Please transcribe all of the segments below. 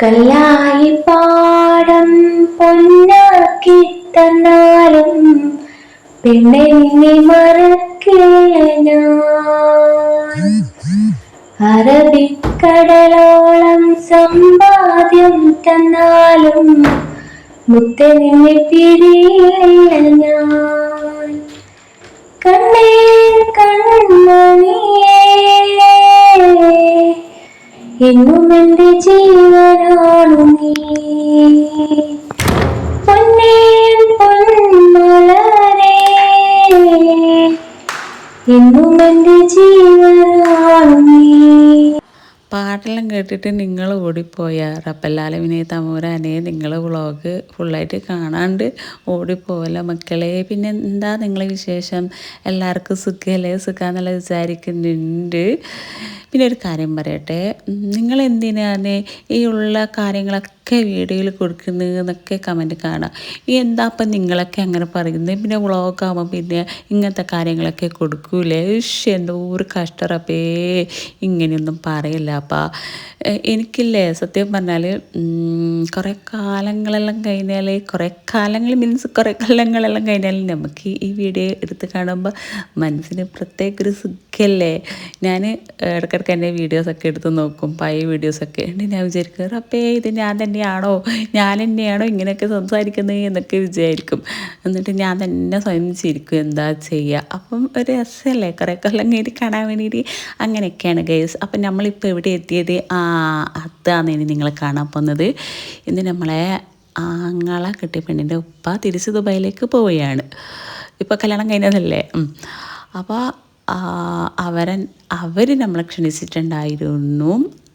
കല്ലായി പാടം പൊന്നാക്കി തന്നാലും പിന്നെ നിന്നെ അറബിക്കടലോളം സമ്പാദ്യം തന്നാലും മുത്ത നിന്നെ പിരിയില്ല ഞാൻ. കണ്ണേ കൺമണിയേ എന്നും എന്റെ ജീവനാണു നീ പൊന്നേ പൊന്മലരേ എന്നും എന്റെ ജീവനാണു നീ പാട്ടെല്ലാം കേട്ടിട്ട് നിങ്ങൾ ഓടിപ്പോയ. റപ്പല്ലാലവിനെ തമൂരാനെ നിങ്ങൾ വ്ളോഗ് ഫുള്ളായിട്ട് കാണാണ്ട് ഓടിപ്പോവല്ല മക്കളെ. പിന്നെ എന്താ നിങ്ങളെ വിശേഷം? എല്ലാവർക്കും സുഖമല്ലേ സുഖമെന്നുള്ള വിചാരിക്കുന്നുണ്ട്. പിന്നെ ഒരു കാര്യം പറയട്ടെ. നിങ്ങൾ എന്തിനാണ് ഈ ഉള്ള കാര്യങ്ങളൊക്കെ വീഡിയോയിൽ കൊടുക്കുന്നത് എന്നൊക്കെ കമന്റ് കാണാം. ഈ എന്താ അപ്പം നിങ്ങളൊക്കെ അങ്ങനെ പറയുന്നത്? പിന്നെ വ്ളോഗാകുമ്പോൾ പിന്നെ ഇങ്ങനത്തെ കാര്യങ്ങളൊക്കെ കൊടുക്കൂലേ? ഇഷ് എന്തോ ഒരു കഷ്ടറപ്പേ ഇങ്ങനെയൊന്നും പറയില്ല അപ്പം. എനിക്കില്ലേ സത്യം പറഞ്ഞാൽ കുറേ കാലങ്ങളെല്ലാം കഴിഞ്ഞാൽ കുറേ കാലങ്ങൾ മീൻസ് കുറേ കാലങ്ങളെല്ലാം കഴിഞ്ഞാൽ നമുക്ക് ഈ വീഡിയോ എടുത്ത് കാണുമ്പോൾ മനസ്സിന് പ്രത്യേക ഒരു സുഖമല്ലേ ഞാൻ ഇടയ്ക്കിടയ്ക്ക് എന്റെ വീഡിയോസൊക്കെ എടുത്ത് നോക്കും. പഴയ വീഡിയോസൊക്കെ ഉണ്ട് ഞാൻ വിചാരിക്കും അപ്പേ ഇത് ഞാൻ തന്നെയാണോ? ഞാൻ തന്നെയാണോ ഇങ്ങനെയൊക്കെ സംസാരിക്കുന്നത് എന്നൊക്കെ വിചാരിക്കും. എന്നിട്ട് ഞാൻ തന്നെ സ്വയം ചിരിക്കും എന്താ ചെയ്യുക അപ്പം ഒരു രസമല്ലേ കുറേ കൊല്ലം കഴിഞ്ഞ് കാണാൻ വേണ്ടിയിട്ട് അങ്ങനെയൊക്കെയാണ് ഗൈസ് അപ്പം നമ്മളിപ്പോൾ എവിടെ എത്തിയത്? ആ അതാണ് ഇനി നിങ്ങളെ കാണാൻ പോകുന്നത്. ഇന്ന് നമ്മളെ ആങ്ങള കെട്ടിയ പെണ്ണിന്റെ ഉപ്പ തിരിച്ച് ദുബായിലേക്ക് പോവുകയാണ്. ഇപ്പോൾ കല്യാണം കഴിഞ്ഞതല്ലേ? അപ്പോൾ അവരൻ അവർ നമ്മളെ ക്ഷണിച്ചിട്ടുണ്ടായിരുന്നു.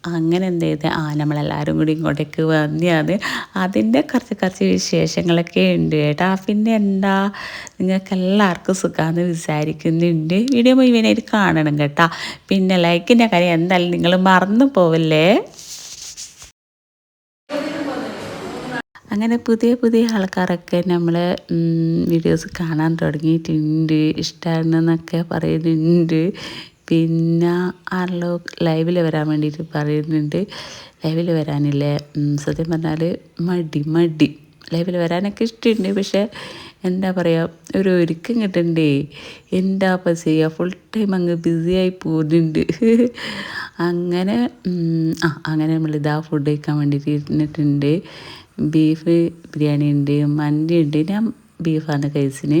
അങ്ങനെ എന്ത് ചെയ്ത്? ആ നമ്മളെല്ലാവരും കൂടി ഇങ്ങോട്ടേക്ക് വന്നെയാണ് അതിന്റെ കുറച്ച് കുറച്ച് വിശേഷങ്ങളൊക്കെ ഉണ്ട് കേട്ടോ. പിന്നെ എന്താ? നിങ്ങൾക്ക് എല്ലാവർക്കും സുഖമാന്ന് വിചാരിക്കുന്നുണ്ട്. വീഡിയോ മുഴുവനായിട്ട് കാണണം കേട്ടോ. പിന്നെ ലൈക്കിന്റെ കാര്യം എന്തായാലും നിങ്ങൾ മറന്നു പോവല്ലേ? അങ്ങനെ പുതിയ പുതിയ ആൾക്കാരൊക്കെ നമ്മൾ വീഡിയോസ് കാണാൻ തുടങ്ങിയിട്ടുണ്ട്. ഇഷ്ടമാണെന്നൊക്കെ പറയുന്നുണ്ട്. പിന്നെ ആരല്ലോ ലൈവിൽ വരാൻ വേണ്ടിയിട്ട് പറയുന്നുണ്ട്. ലൈവിൽ വരാനില്ലേ? സത്യം പറഞ്ഞാൽ മടി മടി. ലൈവിൽ വരാനൊക്കെ ഇഷ്ടമുണ്ട് പക്ഷേ എന്താ പറയുക ഒരു ഒരുക്കം കിട്ടണ്ടേ എന്താ അപ്പം ചെയ്യുക ഫുൾ ടൈം അങ്ങ് ബിസി ആയി പോകുന്നുണ്ട്. അങ്ങനെ ആ അങ്ങനെ നമ്മൾ ഇതാ ഫുഡ് കഴിക്കാൻ വേണ്ടിയിട്ട് ഇരുന്നിട്ടുണ്ട്. ബീഫ് ബിരിയാണി ഉണ്ട് മന്തി ഉണ്ട് ഞാൻ ബീഫാണ് കഴിച്ചിന്.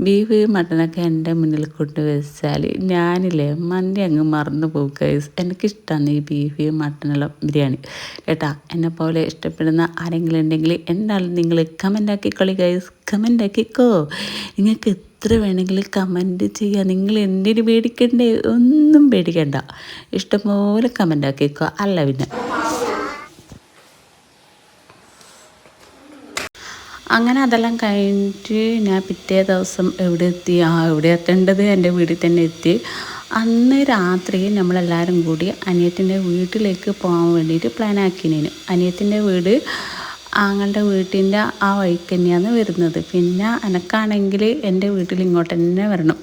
ബീഫ് മട്ടനൊക്കെ എന്റെ മുന്നിൽ കൊണ്ട് വെച്ചാൽ ഞാനില്ലേ മന്തി അങ്ങ് മറന്നു പോകും കഴിച്ച് എനിക്കിഷ്ടമാണ് ഈ ബീഫ് മട്ടനുള്ള ബിരിയാണി. കേട്ടാ എന്നെ പോലെ ഇഷ്ടപ്പെടുന്ന ആരെങ്കിലും ഉണ്ടെങ്കിൽ എന്തായാലും നിങ്ങൾ കമന്റ് ആക്കിക്കോളി കഴിച്ച് കമന്റ് ആക്കിക്കോ. നിങ്ങൾക്ക് എത്ര വേണമെങ്കിൽ കമന്റ് ചെയ്യുക നിങ്ങൾ എന്തിനു പേടിക്കണ്ടേ? ഒന്നും പേടിക്കണ്ട. ഇഷ്ടംപോലെ കമന്റ് ആക്കിക്കോ. അല്ല പിന്നെ. അങ്ങനെ അതെല്ലാം കഴിഞ്ഞിട്ട് ഞാൻ പിറ്റേ ദിവസം എവിടെ എത്തി? ആ എവിടെ എത്തേണ്ടത്? എന്റെ വീട്ടിൽ തന്നെ എത്തി. അന്ന് രാത്രി നമ്മളെല്ലാവരും കൂടി അനിയത്തിന്റെ വീട്ടിലേക്ക് പോകാൻ വേണ്ടിയിട്ട് പ്ലാൻ ആക്കിനേന്. അനിയത്തിന്റെ വീട് ആങ്ങളുടെ വീട്ടിന്റെ ആ വഴിക്ക് തന്നെയാണ് വരുന്നത്. പിന്നെ എനക്കാണെങ്കിൽ എന്റെ വീട്ടിൽ ഇങ്ങോട്ട് തന്നെ വരണം.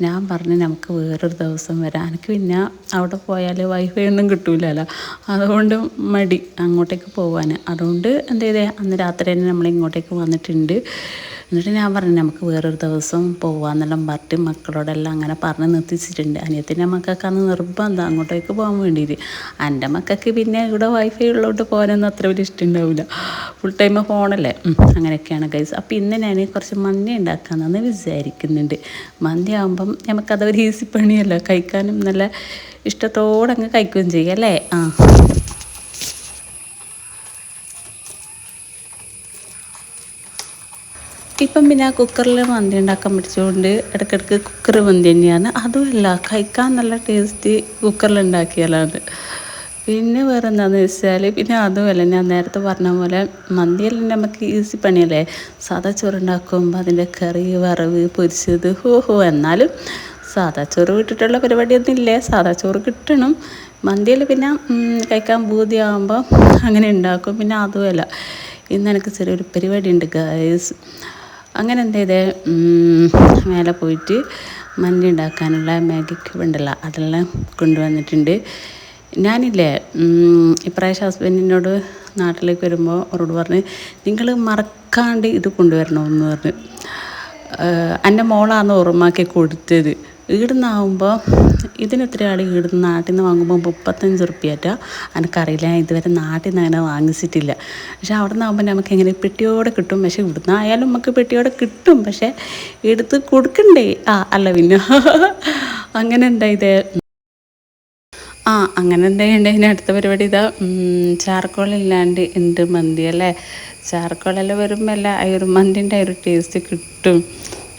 ഞാൻ പറഞ്ഞു നമുക്ക് വേറൊരു ദിവസം വരാം. എനിക്ക് പിന്നെ അവിടെ പോയാൽ വൈഫൈ ഒന്നും കിട്ടൂലല്ലോ. അതുകൊണ്ട് മടി അങ്ങോട്ടേക്ക് പോകാൻ അതുകൊണ്ട് എന്ത് ചെയ്തേ? അന്ന് രാത്രി തന്നെ നമ്മൾ ഇങ്ങോട്ടേക്ക് വന്നിട്ടുണ്ട്. എന്നിട്ട് ഞാൻ പറഞ്ഞു നമുക്ക് വേറൊരു ദിവസം പോവാന്നെല്ലാം പറഞ്ഞിട്ട് മക്കളോടെല്ലാം അങ്ങനെ പറഞ്ഞ് നിർത്തിച്ചിട്ടുണ്ട്. അനിയത്തിന്റെ അന്ന് നിർബന്ധം അങ്ങോട്ടേക്ക് പോകാൻ വേണ്ടിയിട്ട്. എന്റെ മക്കൾക്ക് പിന്നെ ഇവിടെ വൈഫൈ ഉള്ളതുകൊണ്ട് പോകാനൊന്നും അത്ര വലിയ ഇഷ്ടമുണ്ടാവില്ല ഫുൾ ടൈം ഫോണല്ലേ? അങ്ങനെയൊക്കെയാണ് ഗൈസ് അപ്പോൾ ഇന്ന് ഞാൻ കുറച്ച് മന്തി ഉണ്ടാക്കാമെന്ന് വിചാരിക്കുന്നുണ്ട്. മന്തി ആകുമ്പം നമുക്കതൊരു ഈസി പണിയല്ലോ? കഴിക്കാനും നല്ല ഇഷ്ടത്തോടെ അങ്ങ് കഴിക്കുകയും ചെയ്യും അല്ലേ? ആ. ഇപ്പം പിന്നെ ആ കുക്കറിൽ മന്തി ഉണ്ടാക്കാൻ പഠിച്ചുകൊണ്ട് ഇടയ്ക്കിടയ്ക്ക് കുക്കർ മന്തി തന്നെയാണ്. അതുമല്ല കഴിക്കാൻ നല്ല ടേസ്റ്റ് കുക്കറിൽ ഉണ്ടാക്കിയാലാണ്. പിന്നെ വേറെ എന്താണെന്ന് വെച്ചാൽ പിന്നെ അതുമല്ല ഞാൻ നേരത്തെ പറഞ്ഞ പോലെ മന്തിയെല്ലാം നമുക്ക് ഈസി പണിയല്ലേ? സാധാ ചോറുണ്ടാക്കുമ്പോൾ അതിന്റെ കറി വറവ് പൊരിച്ചത് ഹോ ഹോ എന്നാലും സാധാ ചോറ് വിട്ടിട്ടുള്ള പരിപാടിയൊന്നും ഇല്ലേ? സാധാ ചോറ് കിട്ടണം. മന്തിയിൽ പിന്നെ കഴിക്കാൻ ബൂതിയാകുമ്പോൾ അങ്ങനെ ഉണ്ടാക്കും. പിന്നെ അതുമല്ല ഇന്ന് എനിക്ക് ചെറിയൊരു പരിപാടി ഉണ്ട് ഗൈസ് അങ്ങനെ എന്ത് ചെയ്തേ? മേലെ പോയിട്ട് മന്തി ഉണ്ടാക്കാനുള്ള മാഗി ക്യൂബ് ഉണ്ടല്ലോ അതെല്ലാം കൊണ്ടുവന്നിട്ടുണ്ട്. ഞാനില്ലേ ഇപ്രാവശ്യം ഹസ്ബൻഡിനോട് നാട്ടിലേക്ക് വരുമ്പോൾ അവരോട് പറഞ്ഞ് നിങ്ങൾ മറക്കാണ്ട് ഇത് കൊണ്ടുവരണമെന്ന് പറഞ്ഞ്. എന്റെ മോളാണ് ഓർമ്മയാക്കി കൊടുത്തത്. ഈടുന്നാവുമ്പോൾ ഇതിന് എത്രയാണ് ഈടുന്ന് നാട്ടിൽ നിന്ന് വാങ്ങുമ്പോൾ മുപ്പത്തഞ്ച് റുപ്യറ്റാ എനിക്കറിയില്ല ഇതുവരെ നാട്ടിൽ നിന്ന് അങ്ങനെ വാങ്ങിച്ചിട്ടില്ല. പക്ഷെ അവിടെ നിന്നാകുമ്പോൾ നമുക്ക് എങ്ങനെ പെട്ടിയോടെ കിട്ടും. പക്ഷെ ഇവിടുന്ന് ആയാലും നമുക്ക് പെട്ടിയോടെ കിട്ടും. പക്ഷെ എടുത്ത് കൊടുക്കണ്ടേ? ആ അല്ല പിന്നെ. അങ്ങനെ ഉണ്ടായത് ആ അങ്ങനെ എന്തെങ്കിലും ഇനി അടുത്ത പരിപാടി ഇതാ. ചാർക്കോളില്ലാണ്ട് ഉണ്ട് മന്തി അല്ലേ? ചാർക്കോളെല്ലാം വരുമ്പോൾ അല്ല ആ ഒരു മന്തിന്റെ ആ ഒരു ടേസ്റ്റ് കിട്ടും.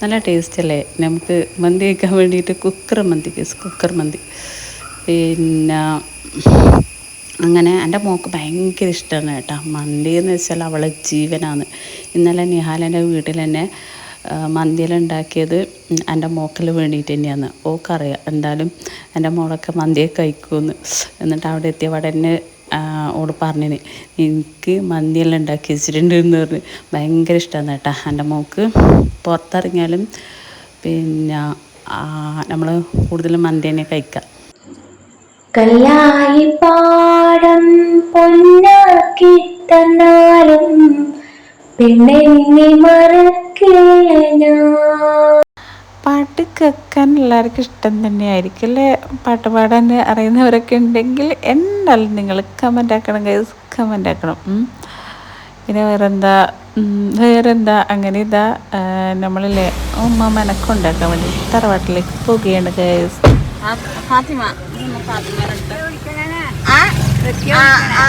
നല്ല ടേസ്റ്റല്ലേ? നമുക്ക് മന്തി വയ്ക്കാൻ വേണ്ടിയിട്ട് കുക്കർ മന്തി കുക്കർ മന്തി. പിന്നെ അങ്ങനെ എന്റെ മോൾക്ക് ഭയങ്കര ഇഷ്ടമാണ് കേട്ടോ. മന്തി എന്ന് വെച്ചാൽ അവളെ ജീവനാണ്. ഇന്നലെ നിഹാലന്റെ വീട്ടിൽ തന്നെ മന്തിയിലുണ്ടാക്കിയത് എന്റെ മോക്കൽ വേണ്ടിയിട്ട് തന്നെയാണ്. ഓക്കറിയാം. എന്തായാലും എന്റെ മോളൊക്കെ മന്തിയെ കഴിക്കുമെന്ന്. എന്നിട്ട് അവിടെ എത്തിയ അവിടെ ഓട് പറഞ്ഞിന് എനിക്ക് മന്തിയെല്ലാം ഉണ്ടാക്കി വെച്ചിട്ടുണ്ട് എന്ന് പറഞ്ഞ്. ഭയങ്കര ഇഷ്ടമാണ് കേട്ടോ. എന്റെ മോൾക്ക് പുറത്തിറങ്ങിയാലും പിന്നെ നമ്മൾ കൂടുതലും മന്തി തന്നെ കഴിക്കുക കല്ലായി പാടം പൊന്നാക്കി തന്നാലും പാട്ട് കേൾക്കാൻ എല്ലാവർക്കും ഇഷ്ടം തന്നെയായിരിക്കും അല്ലേ? പാട്ട് പാടാൻ അറിയുന്നവരൊക്കെ ഉണ്ടെങ്കിൽ എന്തായാലും നിങ്ങൾ കമന്റ് ആക്കണം ഗൈസ് കമന്റ് ആക്കണം. പിന്നെ വേറെന്താ? വേറെന്താ? അങ്ങനെ ഇതാ നമ്മളിലെ നമ്മളില്ലേ ഉമ്മ മനക്കുണ്ടാക്കാൻ വേണ്ടി തറവാട്ടിലേക്ക് പോവുകയാണ് ഗൈസ് ഫാത്തിമ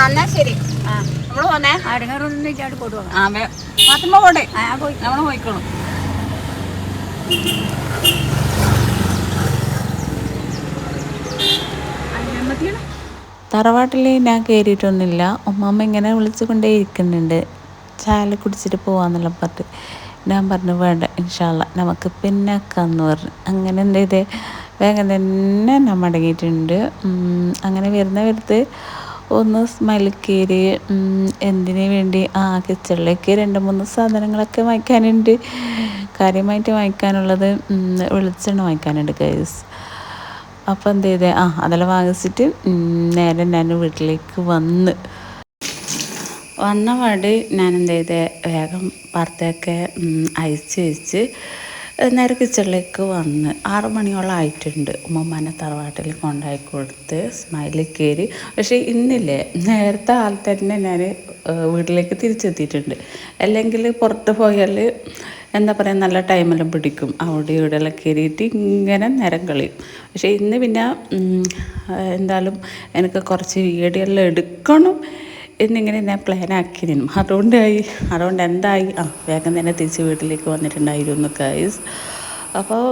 എന്നാ ശരി. നമ്മൾ പോന്നേ. ആ വേ- ഫാത്തിമ പോട്ടെ. നമ്മൾ പോയിക്കോളും. തറവാട്ടിൽ ഞാൻ കയറിയിട്ടൊന്നുമില്ല ഉമ്മാമ്മ ഇങ്ങനെ വിളിച്ചു കൊണ്ടേ ഇരിക്കുന്നുണ്ട്. ചായ കുടിച്ചിട്ട് പോവാന്നുള്ള പറഞ്ഞിട്ട് ഞാൻ പറഞ്ഞു വേണ്ട ഇൻഷാല്ല നമുക്ക് പിന്നെ ആക്കാന്ന് പറഞ്ഞു. അങ്ങനെ എന്ത് ചെയ്തേ വേഗം തന്നെ ഞാൻ മടങ്ങിയിട്ടുണ്ട്. അങ്ങനെ വരുന്ന വരുത്ത് ഒന്ന് സ്മൈൽ കയറി എന്തിനു വേണ്ടി? ആ കിച്ചണിലേക്ക് രണ്ട് മൂന്ന് സാധനങ്ങളൊക്കെ വാങ്ങിക്കാനുണ്ട്. കാര്യമായിട്ട് വാങ്ങിക്കാനുള്ളത് വെളിച്ചെണ്ണ വാങ്ങിക്കാനുണ്ട് ഗൈസ് അപ്പോൾ എന്ത് ചെയ്തേ? ആ അതെല്ലാം വാങ്ങിച്ചിട്ട് നേരെ ഞാൻ വീട്ടിലേക്ക് വന്ന്. വന്ന പാട് ഞാൻ എന്ത് ചെയ്തേ? വേഗം പുറത്തൊക്കെ അയച്ച് വെച്ച് നേരെ കിച്ചണിലേക്ക് വന്ന്. ആറ് മണിയോളം ആയിട്ടുണ്ട്. ഉമ്മമ്മനെ തറവാട്ടിൽ കൊണ്ടായി കൊടുത്ത് സ്മൈലിൽ കയറി. പക്ഷേ ഇന്നില്ലേ? നേരത്തെ ആൾ തന്നെ ഞാൻ വീട്ടിലേക്ക് തിരിച്ചെത്തിയിട്ടുണ്ട്. അല്ലെങ്കിൽ പുറത്ത് പോയാൽ എന്താ പറയുക നല്ല ടൈമെല്ലാം പിടിക്കും. അവിടെ ഇവിടെയെല്ലാം കയറിയിട്ട് ഇങ്ങനെ നേരം കളിയും. പക്ഷേ ഇന്ന് പിന്നെ എന്തായാലും എനിക്ക് കുറച്ച് വീഡിയോ എടുക്കണം എന്നിങ്ങനെ ഞാൻ പ്ലാൻ ആക്കിയിരുന്നു. അതുകൊണ്ടായി അതുകൊണ്ട് എന്തായി? ആ വേഗം തന്നെ തിരിച്ച് വീട്ടിലേക്ക് വന്നിട്ടുണ്ടായിരുന്നു ഗൈസ് അപ്പോൾ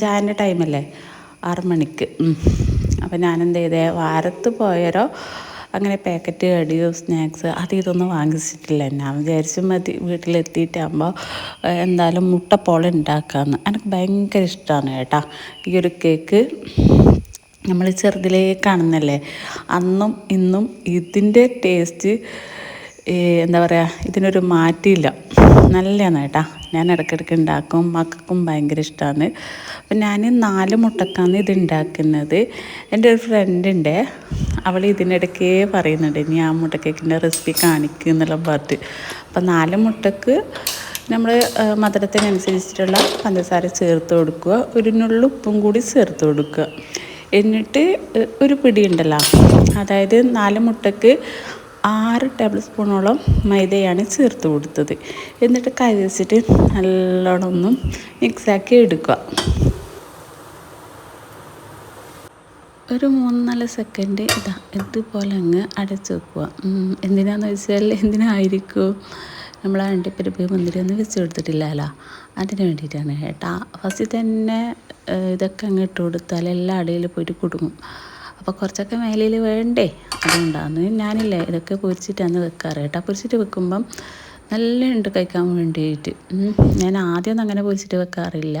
ചായന്റെ ടൈമല്ലേ? ആറ് മണിക്ക്. അപ്പോൾ ഞാനെന്ത് ചെയ്തേ? വാരത്ത് പോയാലോ അങ്ങനെ പാക്കറ്റ് കടിയോ സ്നാക്സ് അത് ഇതൊന്നും വാങ്ങിച്ചിട്ടില്ല. ഞാൻ വിചാരിച്ചു മതി വീട്ടിലെത്തിയിട്ടാകുമ്പോൾ എന്തായാലും മുട്ടപ്പോള ഉണ്ടാക്കാമെന്ന് എനിക്ക് ഭയങ്കര ഇഷ്ടമാണ് കേട്ടോ. ഈ ഒരു കേക്ക് നമ്മൾ ചെറുതിലേ കാണുന്നല്ലേ? അന്നും ഇന്നും ഇതിന്റെ ടേസ്റ്റ് എന്താ പറയുക ഇതിനൊരു മാറ്റിയില്ല നല്ലതാണ് കേട്ടാ. ഞാൻ ഇടയ്ക്കിടയ്ക്ക് ഉണ്ടാക്കും മക്കൾക്കും ഭയങ്കര ഇഷ്ടമാണ് അപ്പം ഞാൻ നാല് മുട്ടക്കാണ് ഇത് ഉണ്ടാക്കുന്നത്. എന്റെ ഒരു ഫ്രണ്ടുണ്ട് അവൾ ഇതിനിടയ്ക്കേ പറയുന്നുണ്ട് ഇനി ആ മുട്ടക്കേക്കിന്റെ റെസിപ്പി കാണിക്കുക എന്നുള്ള പറഞ്ഞിട്ട് അപ്പം നാല് മുട്ടക്ക് നമ്മൾ മധുരത്തിനനുസരിച്ചിട്ടുള്ള പഞ്ചസാര ചേർത്ത് കൊടുക്കുക. ഒരു നുള്ളു ഉപ്പും കൂടി ചേർത്ത് കൊടുക്കുക. എന്നിട്ട് ഒരു പിടി ഉണ്ടല്ലോ. അതായത് നാല് മുട്ടക്ക് ആറ് ടേബിൾ സ്പൂണോളം മൈദയാണ് ചേർത്ത് കൊടുത്തത്. എന്നിട്ട് കൈ വെച്ചിട്ട് നല്ലോണം ഒന്ന് മിക്സാക്കി എടുക്കുക. ഒരു മൂന്ന് നാല് സെക്കൻഡ് ഇതാ ഇതുപോലെ അങ്ങ് അടച്ചു വെക്കുക. എന്തിനാന്ന് വെച്ചാൽ എന്തിനായിരിക്കും? നമ്മൾ അണ്ടിപ്പരിപ്പ് മുന്തിരി ഒന്നും വെച്ച് കൊടുത്തിട്ടില്ലല്ലോ. അതിന് വേണ്ടിയിട്ടാണ് കേട്ടോ. ഫസ്റ്റ് തന്നെ ഇതൊക്കെ അങ്ങ് ഇട്ട് കൊടുത്താൽ എല്ലാ അടിയിൽ പോയിട്ട് കുടുങ്ങും. അപ്പോൾ കുറച്ചൊക്കെ മേലയിൽ വേണ്ടേ? അതുകൊണ്ടാണ് ഞാനില്ലേ ഇതൊക്കെ പൊരിച്ചിട്ടാണ് വെക്കാറ് കേട്ടോ. പൊരിച്ചിട്ട് വെക്കുമ്പം നല്ല ഉണ്ട് കഴിക്കാൻ വേണ്ടിയിട്ട്. ഞാൻ ആദ്യമൊന്നും അങ്ങനെ പൊരിച്ചിട്ട് വെക്കാറില്ല.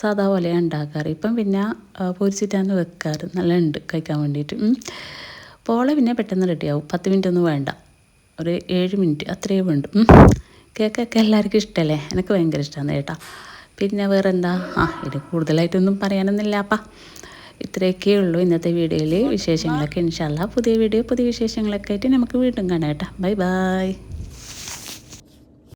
സാധാ പോലെയാണ് ഉണ്ടാക്കാറ്. ഇപ്പം പിന്നെ പൊരിച്ചിട്ടാണ് വെക്കാറ് നല്ല ഉണ്ട് കഴിക്കാൻ വേണ്ടിയിട്ട്. പോളെ പിന്നെ പെട്ടെന്ന് റെഡിയാവും. പത്ത് മിനിറ്റ് ഒന്നും വേണ്ട. ഒരു ഏഴ് മിനിറ്റ് അത്രയേ വേണ്ടു. കേക്കൊക്കെ എല്ലാവർക്കും ഇഷ്ടമല്ലേ എനിക്ക് ഭയങ്കര ഇഷ്ടമാണ് കേട്ടോ. പിന്നെ വേറെന്താ? ആ ഇത് കൂടുതലായിട്ടൊന്നും പറയാനൊന്നുമില്ല അപ്പാ. ഇത്രയൊക്കെ ഉള്ളൂ ഇന്നത്തെ വീഡിയോയിൽ വിശേഷങ്ങളൊക്കെ. ഇൻഷാല്ല പുതിയ വീഡിയോ പുതിയ വിശേഷങ്ങളൊക്കെ ആയിട്ട് നമുക്ക് വീണ്ടും കാണാം കേട്ടോ. Bye bye.